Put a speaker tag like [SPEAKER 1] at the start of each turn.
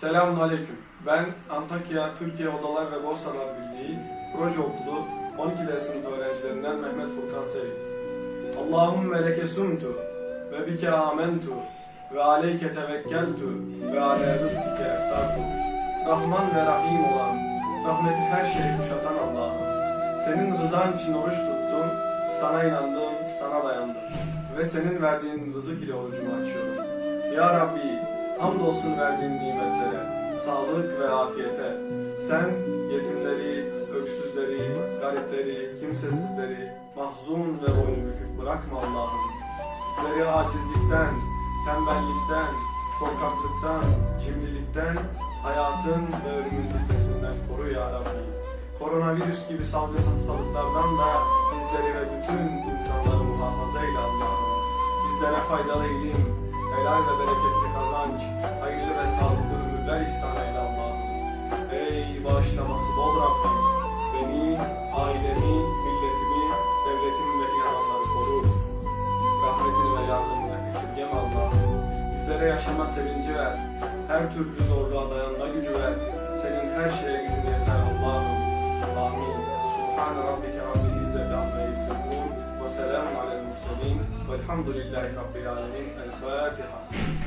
[SPEAKER 1] Selamun Aleyküm. Ben Antakya Türkiye Odalar ve Borsalar Birliği Proje Okulu 12. sınıf öğrencilerinden Mehmet Furkan Sevik. Allahümme leke sumtu ve bike amentu ve aleyke tevekkeltu ve ale rızkike eftartu. Rahman ve Rahim olan, rahmeti her şeyi kuşatan Allah'ım. Senin rızan için oruç tuttum, sana inandım, sana dayandım. Ve senin verdiğin rızık ile orucumu açıyorum. Ya Rabbi, hamdolsun verdiğin nimetlere, sağlık ve afiyete. Sen yetimleri, öksüzleri, garipleri, kimsesizleri, mahzun ve boynu bükük bırakma Allah'ım. Bizleri acizlikten, tembellikten, korkaklıktan, cimrilikten, hayatın ve ölümün fitnesinden koru ya Rabbi. Koronavirüs gibi salgın hastalıklardan da bizleri ve bütün insanları muhafaza eyle Allah'ım. Bizlere faydalı ilim, helal ve bereketli kazanç, bağışlaması bol Rabbim, beni, ailemi, milletimi, devletimi ve inananları koru. Rahmetini ve yardımını esirgeme Allah'ım. Bizlere yaşama sevinci ver. Her türlü zorluğa dayanma gücü ver. Senin her şeye gücün yeter Allah'ım. Amin. Subhane rabbike rabbil izzeti amma yasifun. Ve selamun alel murselin. Velhamdülillahi rabbil alemin. El Fatiha.